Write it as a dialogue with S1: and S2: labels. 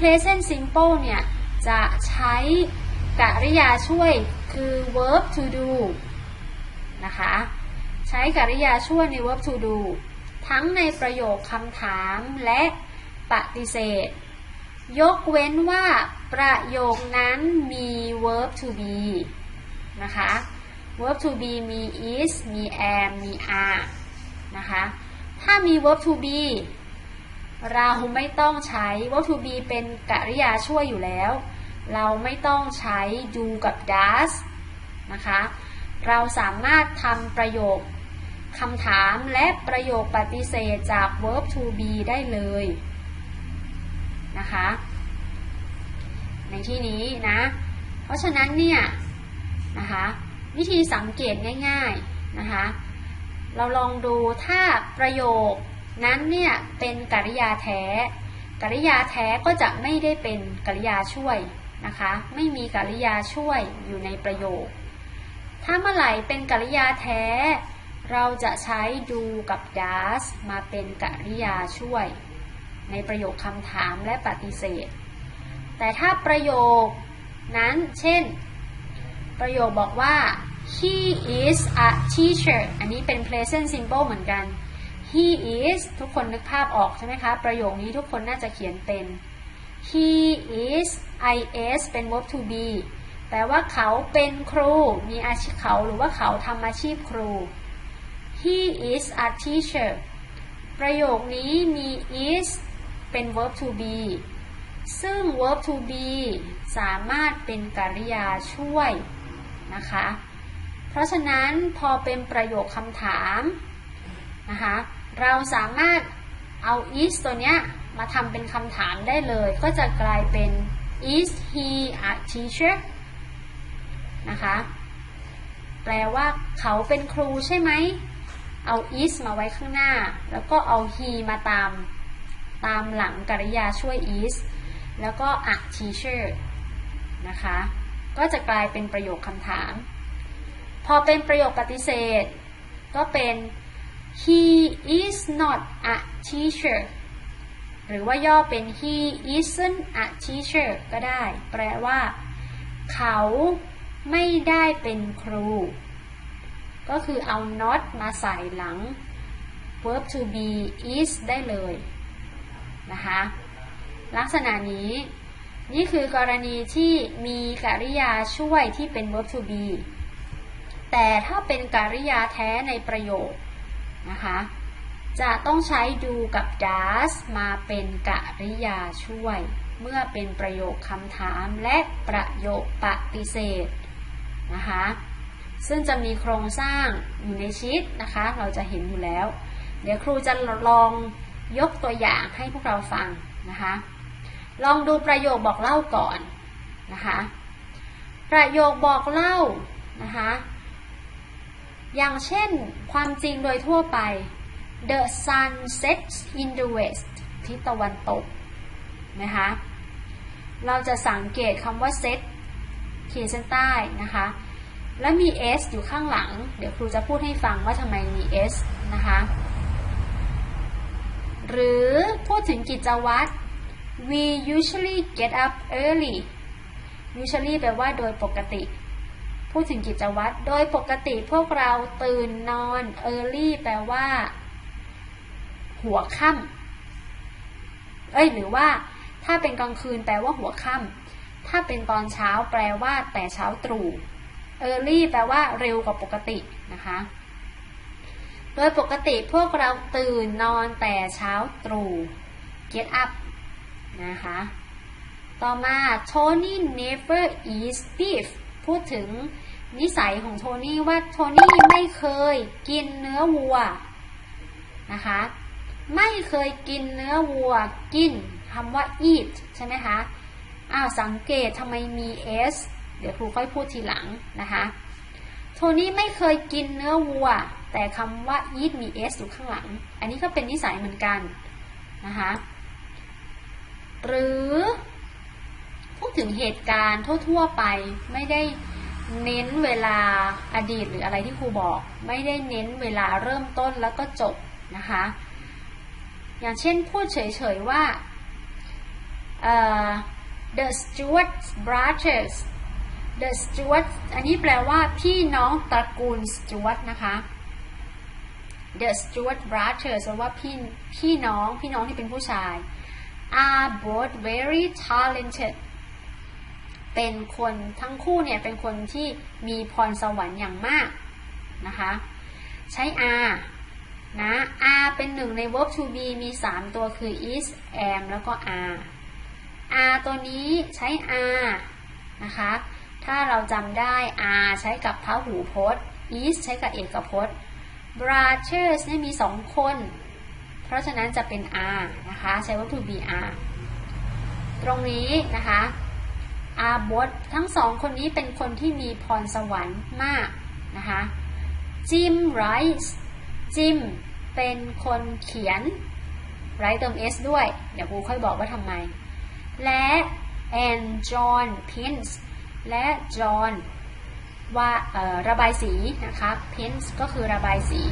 S1: present simple เนี่ย จะใช้กริยาช่วยคือ verb to do นะคะ ใช้กริยาช่วยใน verb to do ทั้งในประโยคคำถามและปฏิเสธ ยกเว้นว่าประโยคนั้นมี verb to be นะคะ verb to be มี is มี am มี are นะคะ ถ้ามี verb to be เราไม่ต้องใช้ verb to be เป็นกริยาช่วยอยู่แล้ว เราไม่ต้องใช้ do กับ does นะคะ เราสามารถทำประโยคคำถามและประโยคปฏิเสธจาก verb to be ได้เลยนะคะ ในที่นี้นะ เพราะฉะนั้นเนี่ยนะคะวิธีสังเกตง่ายๆนะคะ เราลองดูถ้าประโยค นั้นเนี่ยเป็นกริยาแท้ กริยาแท้ก็จะไม่ได้เป็นกริยาช่วยนะคะ ไม่มีกริยาช่วยอยู่ในประโยค ถ้าเมื่อไหร่เป็นกริยาแท้ เราจะใช้ดูกับ does มาเป็นกริยาช่วย ในประโยคคำถามและปฏิเสธ แต่ถ้าประโยคนั้นเช่น ประโยคบอกว่า he is a teacher อันนี้เป็น present simple เหมือนกัน he is ทุกคนนึกภาพออกใช่ไหมคะ ประโยคนี้ทุกคนน่าจะเขียนเป็น he is is เป็น verb to be แปลว่าเขาเป็นครู มีอาชีพเขาหรือว่าเขาทำอาชีพครู he is a teacher ประโยคนี้มี is เป็น verb to be ซึ่ง verb to be สามารถเป็นกริยาช่วยนะคะ เพราะฉะนั้นพอเป็นประโยคคำถามนะคะ เราสามารถเอา is ตัวเนี้ยมาทำเป็นคำถามได้เลย ก็จะกลายเป็น is he a teacher นะคะ แปลว่าเขาเป็นครูใช่ไหม เอา is มาไว้ข้างหน้า แล้วก็เอา he มาตาม ตามหลังกริยาช่วย is แล้วก็ a teacher นะคะ ก็จะกลายเป็นประโยคคำถาม พอเป็นประโยคปฏิเสธ ก็เป็น he is not a teacher หรือว่าย่อเป็น he isn't a teacher ก็ได้ แปลว่า เขาไม่ได้เป็นครู ก็คือเอา not มาใส่หลัง verb to be is ได้เลยนะคะ ลักษณะนี้ นี่คือกรณีที่มีกริยาช่วยที่เป็น verb to be แต่ถ้าเป็นกริยาแท้ในประโยค นะคะ จะต้องใช้ดูกับ does มาเป็นกริยาช่วย เมื่อเป็นประโยคคำถามและประโยคปฏิเสธนะคะ ซึ่งจะมีโครงสร้างอยู่ในชีตนะคะ เราจะเห็นอยู่แล้ว เดี๋ยวครูจะลองยกตัวอย่างให้พวกเราฟังนะคะ ลองดูประโยคบอกเล่าก่อนนะคะ ประโยคบอกเล่านะคะ อย่างเช่นความจริงโดยทั่วไป the sun sets in the west ทิศตะวันตกนะคะ เราจะสังเกตคำว่า set ขีดเส้นใต้นะคะ และมี s อยู่ข้างหลัง เดี๋ยวครูจะพูดให้ฟังว่าทำไมมี s นะคะ หรือพูดถึงกิจวัตร we usually get up early usually แปลว่าโดยปกติ พูดถึงกิจวัตร โดยปกติพวกเราตื่นนอน early แปลว่า หัวค่ำเอ้ยหรือว่า ถ้าเป็นกลางคืนแปลว่าหัวค่ำถ้าเป็นตอนเช้าแปลว่า แต่เช้าตรู่ early แปลว่าเร็วกว่าปกตินะคะ โดยปกติพวกเราตื่นนอนแต่เช้าตรู่ get up นะคะ ต่อมา Tony never eats beef พูดถึงนิสัยของโทนี่ว่าโทนี่ไม่เคยกินเนื้อวัวนะคะ ไม่เคยกินเนื้อวัว กินคำว่า eat ใช่ไหมคะอ้าวสังเกตทำไมมี s เดี๋ยวครูค่อยพูดทีหลังนะคะโทนี่ไม่เคยกินเนื้อวัว แต่คำว่า eat มี s อยู่ข้างหลัง อันนี้ก็เป็นนิสัยเหมือนกันนะคะหรือ พูดถึงเหตุการณ์ทั่ว ๆ ไปไม่ได้เน้นเวลาอดีตหรืออะไรที่ครูบอก ไม่ได้เน้นเวลาเริ่มต้นแล้วก็จบนะคะ อย่างเช่นพูดเฉย ๆ ว่าเอ่อ the Stewart brothers the Stewart อันนี้แปลว่าพี่น้องตระกูล Stewart นะคะ the Stewart brothers แปลว่าพี่พี่น้องพี่น้องที่เป็นผู้ชาย are both very talented เป็นคนทั้งคู่เนี่ยเป็นคนที่มีพรสวรรค์อย่างมากนะคะใช้ are นะ are เป็นหนึ่งใน verb to be มี 3 ตัวคือ is am แล้วก็ are are ตัวนี้ใช้ are นะคะ ถ้าเราจำได้ are ใช้กับพหูพจน์ is ใช้กับเอกพจน์ brothers เนี่ยมี 2 คน เพราะฉะนั้นจะเป็น are นะคะ ใช้ verb to be are ตรงนี้นะคะ are both ทั้งสองคนนี้เป็นคนที่มีพรสวรรค์มากนะคะ Jim writes จิมเป็นคนเขียน write เติม s ด้วย เดี๋ยวครูค่อยบอกว่าทำไม และ and John paints และ John ว่าระบายสีนะคะ paints ก็คือระบายสี